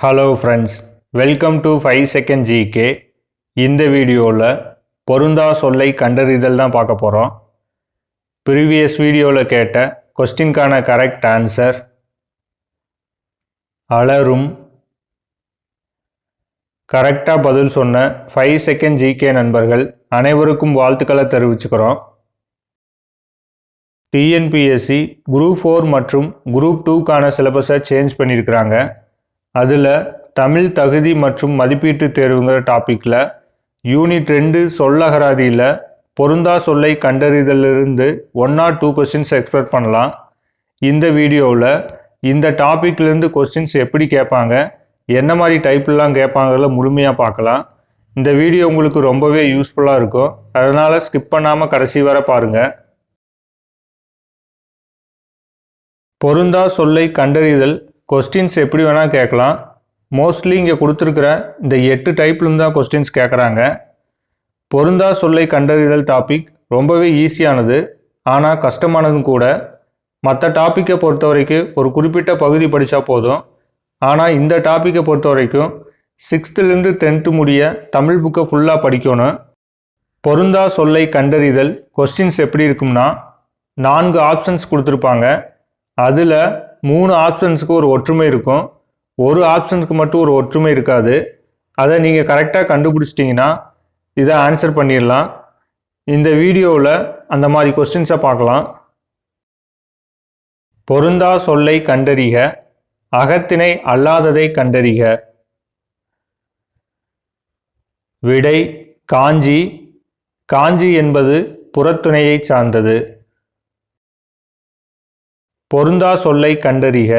Hello friends welcome to five second GK இந்த வீடியோவில் பொருந்தா சொல்லை கண்டறிதல் தான் பார்க்க போகிறோம் ப்ரீவியஸ் வீடியோவில் கேட்ட கொஸ்டின்கான கரெக்ட் ஆன்சர் அலரும் கரெக்டாக பதில் சொன்ன ஃபைவ் செகண்ட் ஜிகே நண்பர்கள் அனைவருக்கும் வாழ்த்துக்களை தெரிவிச்சுக்கிறோம். டிஎன்பிஎஸ்சி குரூப் ஃபோர் மற்றும் குரூப் டூக்கான சிலபஸை சேஞ்ச் பண்ணியிருக்கிறாங்க. அதில் தமிழ் தகுதி மற்றும் மதிப்பீட்டு தேர்வுங்கிற டாப்பிக்கில் யூனிட் ரெண்டு சொல்லகராதியில் பொருந்தா சொல்லை கண்டறிதலிருந்து one or two questions expect பண்ணலாம். இந்த வீடியோவில் இந்த டாப்பிக்லேருந்து கொஸ்டின்ஸ் எப்படி கேட்பாங்க என்ன மாதிரி டைப்லாம் கேட்பாங்கிறத முழுமையாக பார்க்கலாம். இந்த வீடியோ உங்களுக்கு ரொம்பவே யூஸ்ஃபுல்லாக இருக்கும். அதனால் ஸ்கிப் பண்ணாமல் கடைசி வரை பாருங்கள் பொருந்தா சொல்லை கண்டறிதல் கொஸ்டின்ஸ் எப்படி வேணால் கேட்கலாம். மோஸ்ட்லி இங்கே கொடுத்துருக்கிற இந்த எட்டு டைப்லேருந்து தான் கொஸ்டின்ஸ் கேட்குறாங்க. பொருந்தா சொல்லை கண்டறிதல் டாபிக் ரொம்பவே ஈஸியானது ஆனால் கஷ்டமானதும் கூட. மற்ற டாப்பிக்கை பொறுத்த வரைக்கும் ஒரு குறிப்பிட்ட பகுதி படித்தா போதும். ஆனால் இந்த டாப்பிக்கை பொறுத்த வரைக்கும் சிக்ஸ்த்துலேருந்து டென்த்து முடிய தமிழ் புக்கை ஃபுல்லாக படிக்கணும். பொருந்தா சொல்லை கண்டறிதல் கொஸ்டின்ஸ் எப்படி இருக்கும்னா நான்கு ஆப்ஷன்ஸ் கொடுத்துருப்பாங்க. அதில் மூணு ஆப்ஷன்ஸுக்கு ஒரு ஒற்றுமை இருக்கும். ஒரு ஆப்ஷனுக்கு மட்டும் ஒரு ஒற்றுமை இருக்காது. அதை நீங்கள் கரெக்டாக கண்டுபிடிச்சிட்டிங்கன்னா இதை ஆன்சர் பண்ணிடலாம். இந்த வீடியோவில் அந்த மாதிரி கொஸ்டின்ஸை பார்க்கலாம். பொருந்தா சொல்லை கண்டறிக அகத்தினை அல்லாததை கண்டறிக. விடை காஞ்சி. காஞ்சி என்பது புறத்துணையை சார்ந்தது. பொருந்தா சொல்லை கண்டறிக.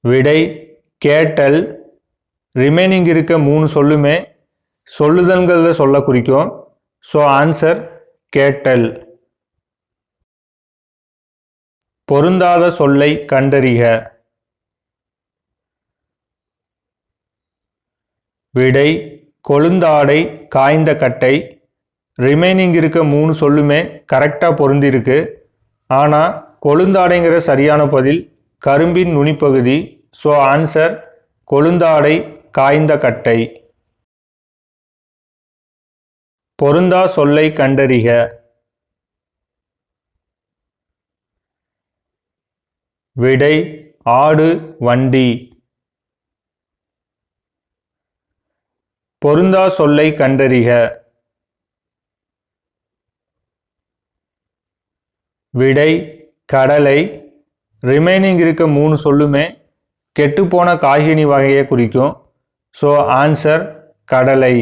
விடை கேட்டல். ரிமைனிங் இருக்க மூணு சொல்லுமே சொல்லுதல்கிறத சொல்ல குறிக்கும். ஸோ ஆன்சர் கேட்டல். பொருந்தாத சொல்லை கண்டறிக. விடை கொழுந்தாடை காய்ந்த கட்டை. ரிமைனிங் இருக்க மூணு சொல்லுமே கரெக்டாக பொருந்திருக்கு ஆனால் கொழுந்தாடைங்கிற சரியான பதில் கரும்பின் நுனிப்பகுதி. ஸோ ஆன்சர் கொழுந்தாடை காய்ந்த கட்டை. பொருந்தா சொல்லை கண்டறிக. விடை ஆடு வண்டி. பொருந்தா சொல்லை கண்டறிக. விடை கடலை ரிமைனிங் இருக்க மூணு சொல்லுமே கெட்டுப்போன காய்கனி வகையை குறிக்கும். ஸோ ஆன்சர் கடலை.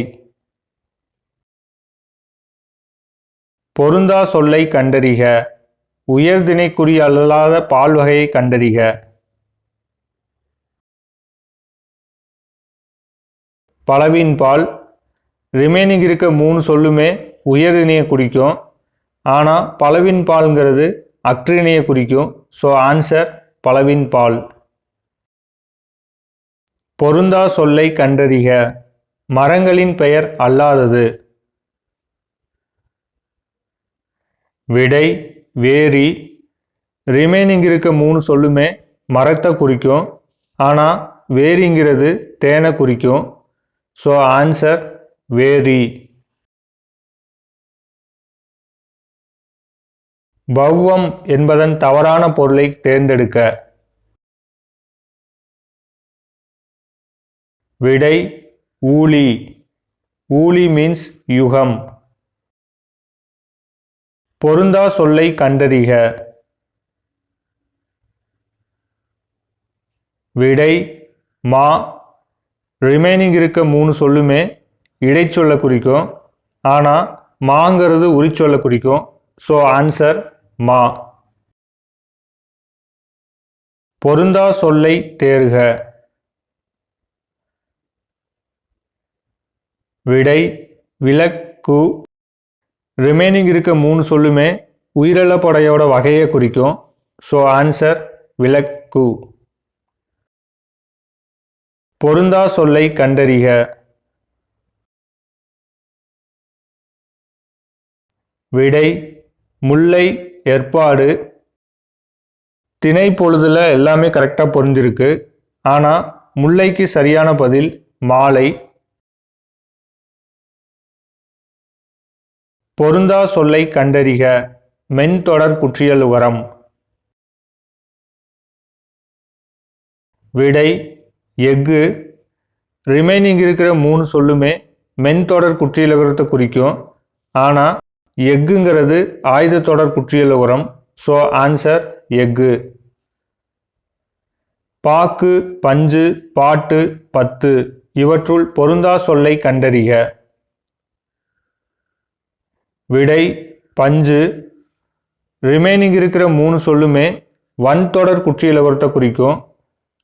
பொருந்தா சொல்லை கண்டறிக. உயர்திணைக்குறி அல்லாத பால் வகையை கண்டறிக. பலவின் பால் ரிமைனிங் இருக்க மூணு சொல்லுமே உயர்திணையை குறிக்கும். ஆனால் பலவின் பால்ங்கிறது அக்ரிணையை குறிக்கும். ஸோ ஆன்சர் பலவின் பால். பொருந்தா சொல்லை கண்டறிக. மரங்களின் பெயர் அல்லாதது. விடை வேரி ரிமைனிங் இருக்க மூணு சொல்லுமே மரத்தை குறிக்கும். ஆனால் வேரிங்கிறது தேனை குறிக்கும். ஸோ ஆன்சர் வேரி பௌவம் என்பதன் தவறான பொருளை தேர்ந்தெடுக்க. விடை ஊழி. ஊழி மீன்ஸ் யுகம். பொருந்தா சொல்லை கண்டறிக. விடை மா. ரிமைனிங் இருக்க மூணு சொல்லுமே இடைச்சொல்ல குறிக்கும். ஆனால் மாங்கிறது உரிச்சொல்ல குறிக்கும். ஸோ ஆன்சர் மா பொருந்தா சொல்லை தேர்க. விடை விளக்கு. ரிமைனிங் இருக்க மூணு சொல்லுமே உயிரிழப்படையோட வகையை குறிக்கும். ஸோ ஆன்சர் விளக்கு. பொருந்தா சொல்லை கண்டறிக. விடை முல்லை ஏற்பாடு திணை பொழுதில் எல்லாமே கரெக்டாக பொருந்திருக்கு ஆனால் முல்லைக்கு சரியான பதில் மாலை. பொருந்தா சொல்லை கண்டறிக மென்தொடர் குற்றியல் உரம். விடை எஃகு. ரிமைனிங் இருக்கிற மூணு சொல்லுமே மென்தொடர் குற்றியலுகரத்தை குறிக்கும். ஆனால் எஃகுங்கிறது ஆயுத தொடர் குற்றியலுகரம் ஸோ ஆன்சர் எஃகு. பாக்கு பஞ்சு பாட்டு பத்து. இவற்றுள் பொருந்தா சொல்லை கண்டறிக. விடை பஞ்சு. ரிமைனிங் இருக்கிற மூணு சொல்லுமே வன்தொடர் குற்றியலுகரத்தை குறிக்கும்.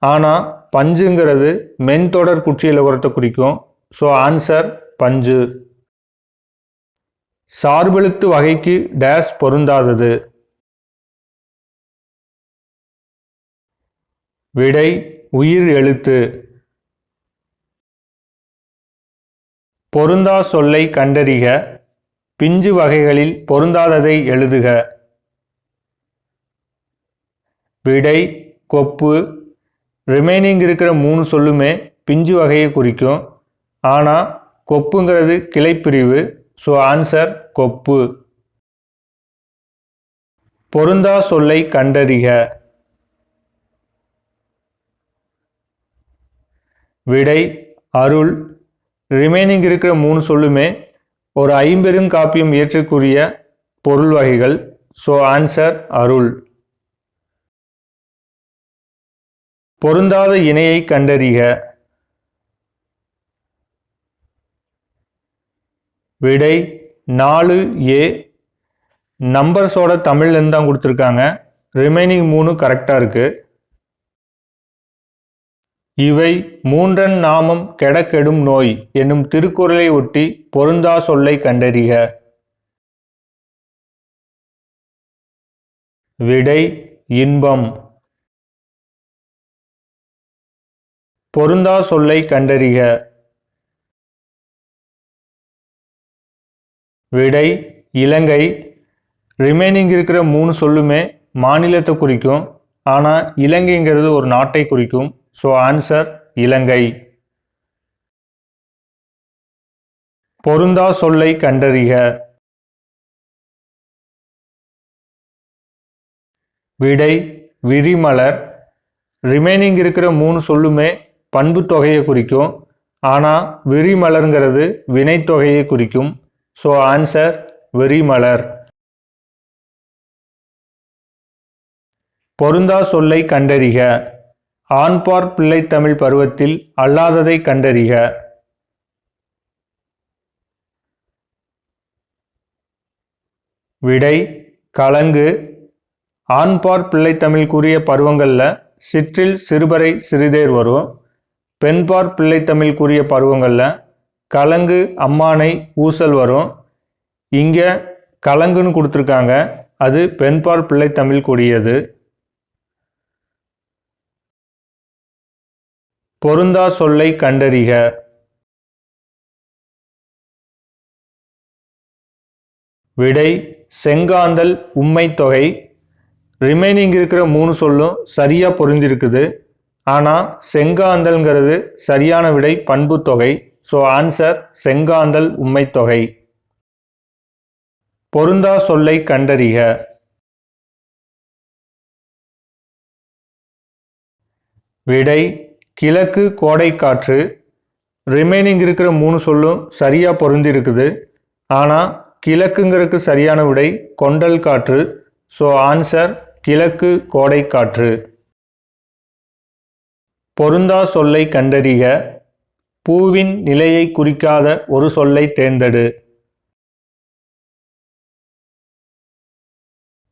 ஆனால் பஞ்சுங்கிறது மென் மென்தொடர் குற்றியலுகரத்தை குறிக்கும். ஸோ ஆன்சர் பஞ்சு. சார்பெழுத்து வகைக்கு டேஸ் பொருந்தாதது. விடை உயிர் எழுத்து. பொருந்தா சொல்லை கண்டறிக பிஞ்சு வகைகளில் பொருந்தாததை எழுதுக. விடை கொப்பு. ரிமைனிங் இருக்கிற மூணு சொல்லுமே பிஞ்சு வகையை குறிக்கும். ஆனால் கொப்புங்கிறது கிளைப்பிரிவு. So answer கொப்பு. பொருந்தா சொல்லை கண்டறிக. விடை அருள். ரிமைனிங் இருக்கிற மூணு சொல்லுமே ஒரு ஐம்பெரும் காப்பியம் இயற்றக்கூடிய பொருள் வகைகள். ஸோ ஆன்சர் அருள். பொருந்தாத இணையை கண்டறிக. விடை நாலு ஏ. நம்பர்ஸோட தமிழ்லேருந்து தான் கொடுத்துருக்காங்க. ரிமைனிங் மூணு கரெக்டாக இருக்குது இவை மூன்றன் நாமம் கெடக்கெடும் நோய் என்னும் திருக்குறளை ஒட்டி பொருந்தா சொல்லை கண்டறிக. விடை இன்பம். பொருந்தா சொல்லை கண்டறிக. விடை இலங்கை. ரிமைனிங் இருக்கிற மூணு சொல்லுமே மாநிலத்தை குறிக்கும். ஆனால் இலங்கைங்கிறது ஒரு நாட்டை குறிக்கும். So answer Ilangai. பொருந்தா சொல்லை கண்டறிக. விடை விரிமலர். ரிமைனிங் இருக்கிற மூணு சொல்லுமே பண்பு தொகையை குறிக்கும். ஆனால் விரிமலருங்கிறது வினைத்தொகையை குறிக்கும். ஸோ ஆன்சர் வெறிமலர். பொருந்தா சொல்லை கண்டறிக. ஆண்பார் பிள்ளைத்தமிழ் பருவத்தில் அல்லாததை கண்டறிக. விடை கலங்கு. ஆண்பார் பிள்ளைத்தமிழ் கூறிய பருவங்களில் சிற்றில் சிறுபறை சிறிதேர் வரும். பெண்பார் பிள்ளைத்தமிழ் கூறிய பருவங்களில் கலங்கு அம்மானை ஊசல் வரும். இங்கே கலங்குன்னு கொடுத்துருக்காங்க. அது பெண்பால் பிள்ளை தமிழ் கூடியது. பொருந்தா சொல்லை கண்டறிக. விடை செங்காந்தல் உம்மை தொகை. ரிமைனிங் இருக்கிற மூணு சொல்லும் சரியாக பொருந்திருக்குது. ஆனால் செங்காந்தல்ங்கிறது சரியான விடை பண்பு தொகை. ஸோ ஆன்சர் செங்காந்தல் உண்மைத்தொகை பொருந்தா சொல்லை கண்டறிக. விடை கிழக்கு கோடைக்காற்று ரிமைனிங் இருக்கிற மூணு சொல்லும் சரியாக பொருந்திருக்குது. ஆனால் கிழக்குங்கிறதுக்கு சரியான விடை கொண்டல் காற்று. ஸோ ஆன்சர் கிழக்கு கோடைக்காற்று பொருந்தா சொல்லை கண்டறிக. பூவின் நிலையை குறிக்காத ஒரு சொல்லை தேர்ந்தெடு.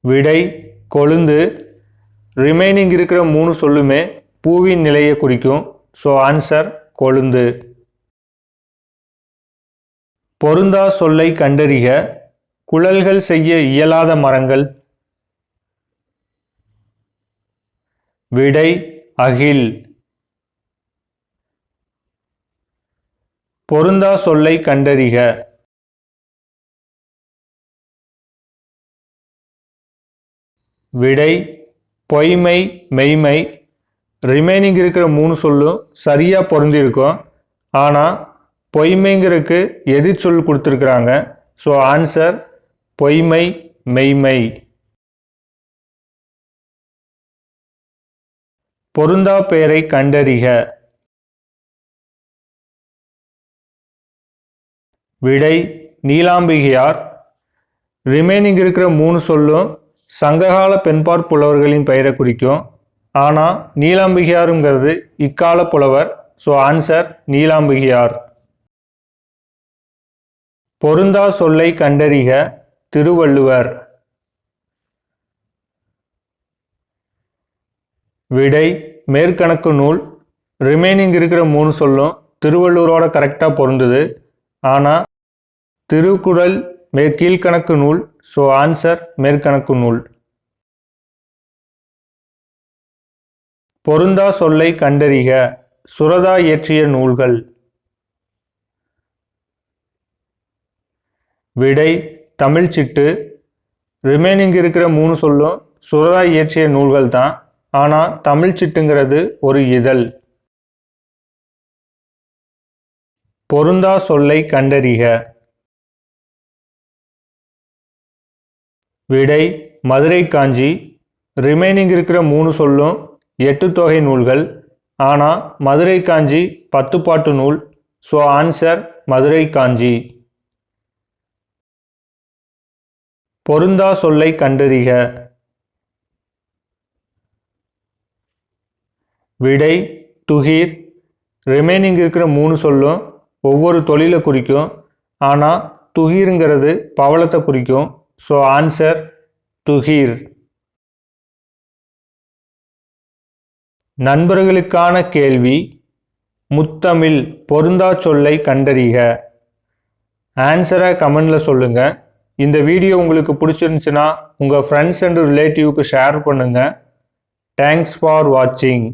விடை கொழுந்து. ரிமைனிங் இருக்கிற மூணு சொல்லுமே பூவின் நிலையை குறிக்கும். ஸோ ஆன்சர் கொழுந்து. பொருந்தா சொல்லை கண்டறிக. குழல்கள் செய்ய இயலாத மரங்கள். விடை அகில். பொருந்தா சொல்லை கண்டறிக. விடை பொய்மை மெய்மை. ரிமைனிங் இருக்கிற மூணு சொல்லும் சரியாக பொருந்திருக்கும். ஆனால் பொய்மைங்கிறதுக்கு எதிர் சொல் கொடுத்துருக்குறாங்க? ஸோ ஆன்சர் பொய்மை மெய்மை. பொருந்தா பெயரை கண்டறிக. விடை நீலாம்பிகையார். ரிமைனிங் இருக்கிற மூணு சொல்லும் சங்ககால பெண்பார் புலவர்களின் பெயரை குறிக்கும். ஆனால் நீலாம்பிகையாருங்கிறது இக்கால புலவர். So answer Neelambikaiyar. பொருந்தா சொல்லை கண்டறிக திருவள்ளுவர். விடை மேற்கணக்கு நூல். ரிமைனிங் இருக்கிற மூணு சொல்லும் திருவள்ளுவரோட கரெக்டாக பொருந்தது. ஆனால் திருக்குறள் மே கீழ்கணக்கு நூல் ஸோ ஆன்சர் மேற்கணக்கு நூல். பொருந்தா சொல்லை கண்டறிக சுரதா இயற்றிய நூல்கள். விடை தமிழ்ச்சிட்டு ரிமைனிங் இருக்கிற மூணு சொல்லும் சுரதா இயற்றிய நூல்கள் தான் ஆனால் தமிழ்ச்சிட்டுங்கிறது ஒரு இதழ். பொருந்தா சொல்லை கண்டறிக. விடை மதுரை காஞ்சி. ரிமைனிங் இருக்கிற மூணு சொல்லும் எட்டு தொகை நூல்கள். ஆனால் மதுரை காஞ்சி பத்து பாட்டு நூல். So answer Madurai Kanchi. பொருந்தா சொல்லை கண்டறிக. விடை துகிர். ரிமைனிங் இருக்கிற மூணு சொல்லும் ஒவ்வொரு தொழிலை குறிக்கும். ஆனால் துகிருங்கிறது பவளத்தை குறிக்கும். ஸோ ஆன்சர் துஹீர். நண்பர்களுக்கான கேள்வி முத்தமிழ் பொருந்தா சொல்லை கண்டறிக. ஆன்சரை கமெண்டில் சொல்லுங்கள் இந்த வீடியோ உங்களுக்கு பிடிச்சிருந்துச்சுன்னா உங்கள் ஃப்ரெண்ட்ஸ் அண்ட் ரிலேட்டிவ்க்கு ஷேர் பண்ணுங்கள் தேங்க்ஸ் ஃபார் வாட்சிங்